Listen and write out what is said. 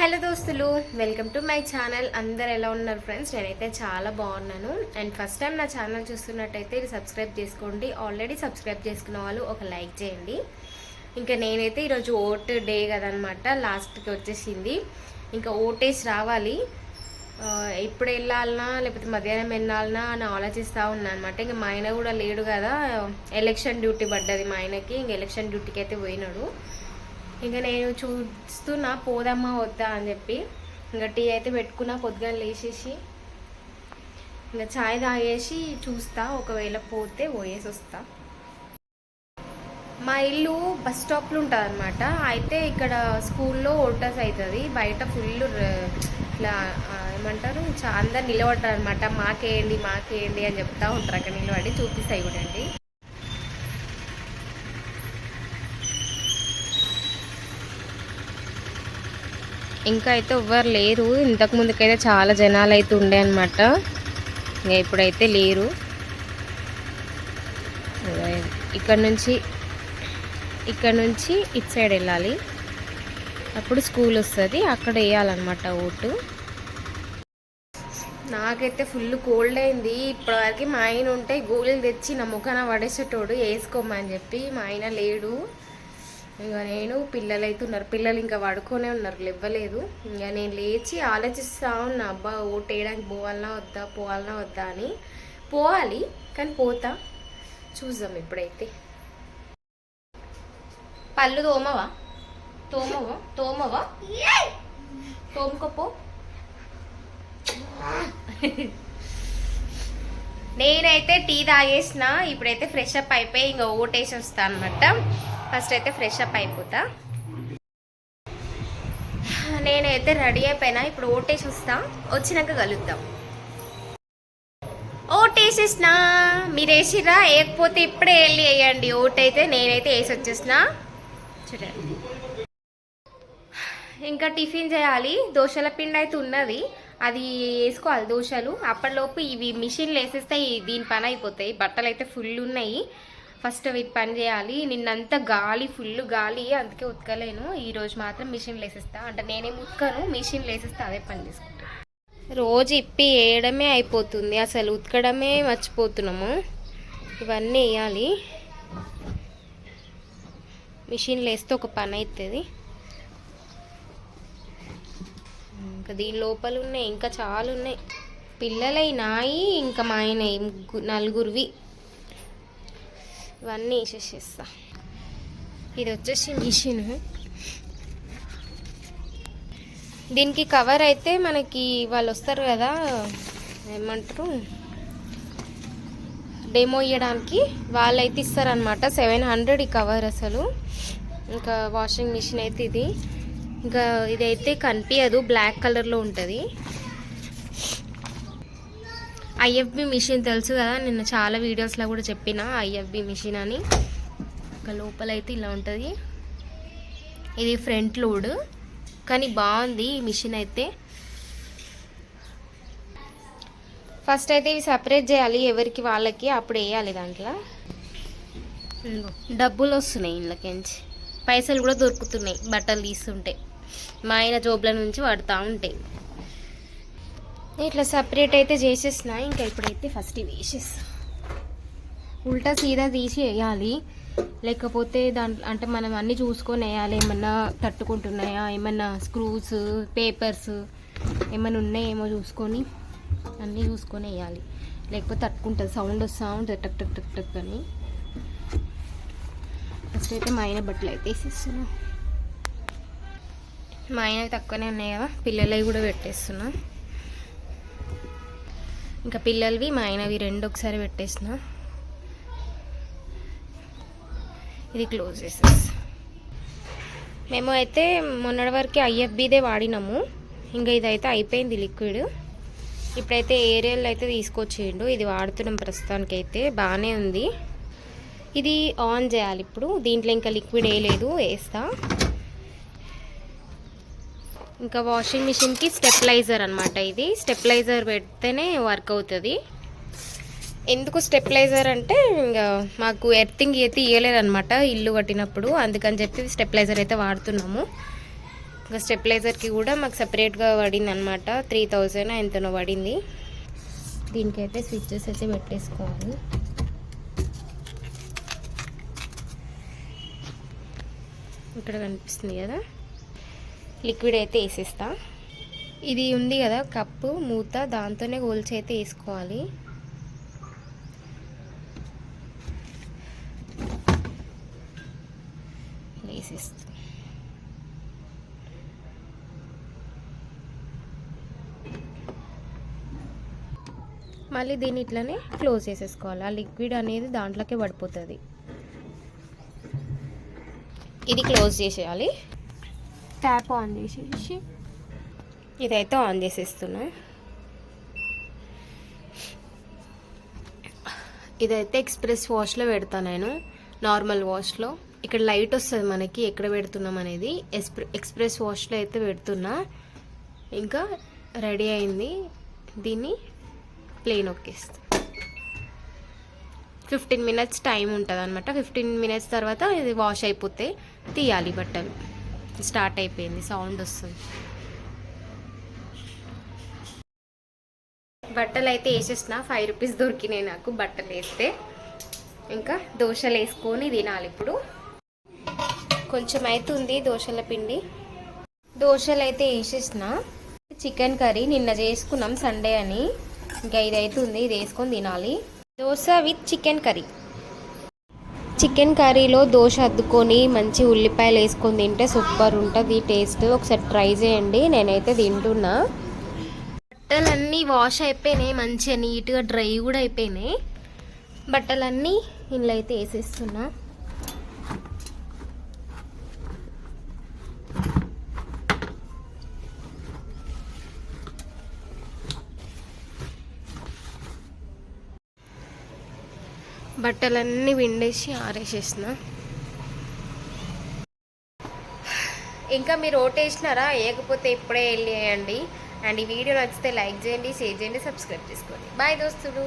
Hello దోస్తులు welcome to my channel. అందరు ఎలా ఉన్నారు ఫ్రెండ్స్? నేనైతే చాలా బాగున్నాను. అండ్ ఫస్ట్ టైం నా ఛానల్ చూస్తున్నట్టయితే ఇది సబ్స్క్రైబ్ చేసుకోండి. ఆల్రెడీ సబ్స్క్రైబ్ చేసుకున్న వాళ్ళు ఒక లైక్ చేయండి. ఇంకా నేనైతే ఈరోజు ఓట్ డే కదనమాట లాస్ట్కి వచ్చేసింది. ఇంకా ఓటేసి రావాలి. ఎప్పుడు వెళ్ళాలనా లేకపోతే మధ్యాహ్నం వెళ్ళాలనా అని ఆలోచిస్తూ ఉన్నా అనమాట ఇంకా మా ఆయన కూడా లేడు కదా. ఎలక్షన్ డ్యూటీ పడ్డది మా ఆయనకి. ఇంక ఎలక్షన్ డ్యూటీకి అయితే పోయినాడు. ఇంకా నేను చూస్తున్నా పోదమ్మా వద్దా అని చెప్పి. ఇంకా టీ అయితే పెట్టుకున్నా పొద్దుగా లేచేసి. ఇంకా చాయ్ తాగేసి చూస్తా ఒకవేళ పోతే పోయేసి వస్తా. మా ఇల్లు బస్ స్టాప్లో ఉంటుంది అనమాట అయితే ఇక్కడ స్కూల్లో ఓటర్స్ అవుతుంది. బయట ఫుల్ ఇట్లా ఏమంటారు? చా అందరు నిలబడ్డారు అనమాట మాకేయండి మాకేయండి అని చెప్తా ఉంటారు. అక్కడ నిలబడి చూపిస్తాయి కూడా అండి ఇంకా అయితే ఎవ్వరు లేరు. ఇంతకు ముందుకైతే చాలా జనాలు అయితే ఉండే అనమాట ఇంకా ఇప్పుడైతే లేరు. ఇక్కడ నుంచి ఇక్కడ నుంచి ఇటు సైడ్ వెళ్ళాలి. అప్పుడు స్కూల్ వస్తుంది. అక్కడ వేయాలన్నమాట ఓటు. నాకైతే ఫుల్ కోల్డ్ అయింది. ఇప్పటివరకు మా ఆయన ఉంటే గోళీలు తెచ్చి నా ముఖాన పడేసేటోడు. వేసుకోమని చెప్పి మా ఆయన లేడు. ఇక నేను పిల్లలు అయితే ఉన్నారు. పిల్లలు ఇంకా పడుకొనే ఉన్నారు. లేవ్వలేదు. ఇక నేను లేచి ఆలోచిస్తా ఉన్నా అబ్బా ఓటేయడానికి వేయడానికి పోవాలన్నా వద్దా పోవాలన్నా వద్దా అని. పోవాలి కానీ పోతా. చూద్దాం ఇప్పుడైతే. పళ్ళు తోమవా? తోమవా? తోమవా? తోముకోపో. నేనైతే టీ తాగేసిన ఇప్పుడైతే ఫ్రెష్ అప్ అయిపోయి ఇంకా ఓటేసి వస్తా అనమాట ఫస్ట్ అయితే ఫ్రెష్ అప్ అయిపోతా. నేనైతే రెడీ అయిపోయినా ఇప్పుడు ఓటేసి వస్తా వచ్చినాక కలుద్దాం. ఓటేసేసిన మీరు వేసిరా వేయకపోతే ఇప్పుడే వెళ్ళి వేయండి. ఓటైతే నేనైతే వేసి వచ్చేసిన. చూడండి. ఇంకా టిఫిన్ చేయాలి. దోశల పిండి అయితే ఉన్నది. అది వేసుకోవాలి దోశలు. అప్పటిలోపు ఇవి మిషన్లు వేసేస్తే దీని పని అయిపోతాయి. బట్టలు అయితే ఫుల్ ఉన్నాయి. ఫస్ట్ వీటి పని చేయాలి. నిన్నంతా గాలి ఫుల్ గాలి. అందుకే ఉతకలేను. ఈరోజు మాత్రం మిషన్ వేసేస్తా. అంటే నేనేం ఉతకను మిషన్లు వేసేస్తే అదే పని చేసుకుంటా. రోజు ఇప్పి వేయడమే అయిపోతుంది. అసలు ఉతకడమే మర్చిపోతున్నాము. ఇవన్నీ వేయాలి. మిషన్లు వేస్తే ఒక పని అవుతుంది ఇంకా దీని లోపల ఉన్నాయి. ఇంకా చాలా ఉన్నాయి. పిల్లలై నాయి ఇంకా మా ఆయన నలుగురివి. ఇవన్నీ వేసేసేస్తా. ఇది వచ్చేసి మిషన్. దీనికి కవర్ అయితే మనకి వాళ్ళు వస్తారు కదా ఏమంటారు? డెమో ఇవ్వడానికి వాళ్ళైతే ఇస్తారనమాట సెవెన్ హండ్రెడ్ ఈ కవర్ అసలు. ఇంకా వాషింగ్ మిషన్ అయితే ఇది. ఇంకా ఇదైతే కనిపించదు బ్లాక్ కలర్లో ఉంటుంది. ఐఎఫ్బి మిషన్ తెలుసు కదా నిన్న చాలా వీడియోస్లో కూడా చెప్పిన ఐఎఫ్బి మిషన్ అని. ఇంకా లోపల అయితే ఇలా ఉంటుంది. ఇది ఫ్రంట్ లోడ్ కానీ బాగుంది ఈ మిషన్ అయితే. ఫస్ట్ అయితే ఇవి సపరేట్ చేయాలి ఎవరికి వాళ్ళకి అప్పుడు వేయాలి దాంట్లో. డబ్బులు వస్తున్నాయి ఇంట్లోకించి పైసలు కూడా దొరుకుతున్నాయి బట్టలు తీస్తుంటే. మా ఆయన జోబుల నుంచి వాడుతూ ఉంటాయి ఇట్లా సపరేట్ అయితే చేసేసిన. ఇంకా ఇప్పుడైతే ఫస్ట్ ఇవి వేసేస్తా. ఉల్టా సీదా తీసి వేయాలి. లేకపోతే దాంట్లో అంటే మనం అన్నీ చూసుకొని వేయాలి. ఏమన్నా తట్టుకుంటున్నాయా? ఏమన్నా స్క్రూస్ పేపర్స్ ఏమైనా ఉన్నాయేమో చూసుకొని అన్నీ చూసుకొని వేయాలి. లేకపోతే తట్టుకుంటుంది. సౌండ్ వస్తూ ఉంటుంది. టక్ టక్ టక్ టక్ అని. ఫస్ట్ అయితే మా ఆయన బట్టలు అయితే వేసేస్తున్నా. మా ఆయన తక్కువనే ఉన్నాయి కదా. పిల్లలవి కూడా పెట్టేస్తున్నా. ఇంకా పిల్లలవి మా ఆయనవి రెండు ఒకసారి పెట్టేసిన. ఇది క్లోజ్ చేసేస్తా మేము అయితే మొన్నటి వరకు ఐఎఫ్బిదే వాడినాము. ఇంకా ఇదైతే అయిపోయింది లిక్విడ్. ఇప్పుడైతే ఏరియల్ అయితే తీసుకొచ్చేయండు ఇది వాడుతున్నాం ప్రస్తుతానికి అయితే బాగానే ఉంది. ఇది ఆన్ చేయాలి ఇప్పుడు. దీంట్లో ఇంకా లిక్విడ్ వేయలేదు వేస్తా. ఇంకా వాషింగ్ మిషన్కి స్టెప్లైజర్ అనమాట ఇది. స్టెప్లైజర్ పెడితేనే వర్క్ అవుతుంది. ఎందుకు స్టెప్లైజర్ అంటే ఇంకా మాకు ఎర్తింగ్ అయితే ఇవ్వలేదనమాట ఇల్లు కట్టినప్పుడు. అందుకని చెప్పి స్టెప్లైజర్ అయితే వాడుతున్నాము. ఇంకా స్టెప్లైజర్కి కూడా మాకు సపరేట్గా పడింది అనమాట త్రీ థౌజండ్ ఎంతనో పడింది. దీనికైతే స్విచ్చెస్ అయితే పెట్టేసుకోవాలి. ఇక్కడ కనిపిస్తుంది కదా? లిక్విడ్ అయితే వేసేస్తా. ఇది ఉంది కదా కప్పు మూత దాంతోనే గోల్చి అయితే వేసుకోవాలి. వేసేస్తా. మళ్ళీ దీన్ని ఇట్లనే క్లోజ్ చేసేసుకోవాలి. ఆ లిక్విడ్ అనేది దాంట్లోకే పడిపోతుంది. ఇది క్లోజ్ చేసేయాలి. ట్యాప్ ఆన్ చేసేసి ఇదైతే ఆన్ చేసేస్తున్నా. ఇదైతే ఎక్స్ప్రెస్ వాష్లో పెడతా నేను నార్మల్ వాష్లో. ఇక్కడ లైట్ వస్తుంది మనకి ఎక్కడ పెడుతున్నాం అనేది. ఎక్స్ప్రెస్ వాష్లో అయితే పెడుతున్నా. ఇంకా రెడీ అయింది. దీన్ని ప్లేన్ ఒక్కేస్తా. ఫిఫ్టీన్ మినిట్స్ టైం ఉంటుంది అనమాట ఫిఫ్టీన్ మినిట్స్ తర్వాత ఇది వాష్ అయిపోతే తీయాలి బట్టలు. స్టార్ట్ అయిపోయింది సౌండ్ వస్తుంది. బట్టలు అయితే వేసేసిన ఫైవ్ రూపీస్ దొరికినాయి నాకు బట్టలు వేస్తే. ఇంకా దోశలు వేసుకొని తినాలి ఇప్పుడు. కొంచెం అవుతుంది దోశల పిండి. దోశలు అయితే వేసేసిన. చికెన్ కర్రీ నిన్న చేసుకున్నాం సండే అని. ఇంకా ఇది అవుతుంది ఇది వేసుకొని తినాలి. Dosa with chicken curry. Chicken కర్రీలో దోశ అద్దుకొని మంచి ఉల్లిపాయలు వేసుకొని తింటే సూపర్ ఉంటుంది టేస్ట్. ఒకసారి ట్రై చేయండి నేనైతే తింటున్నా. బట్టలన్నీ వాష్ అయిపోయినాయి మంచిగా నీట్గా డ్రై కూడా అయిపోయినాయి. బట్టలన్నీ ఇంట్లో అయితే వేసేస్తున్నా. బట్టలన్నీ విండేసి ఆరేసేసిన. ఇంకా మీరు ఓటేసినారా? వేయకపోతే ఇప్పుడే వెళ్ళేయండి అండ్ ఈ వీడియో నచ్చితే లైక్ చేయండి షేర్ చేయండి సబ్స్క్రైబ్ చేసుకోండి. బాయ్ దోస్తులు.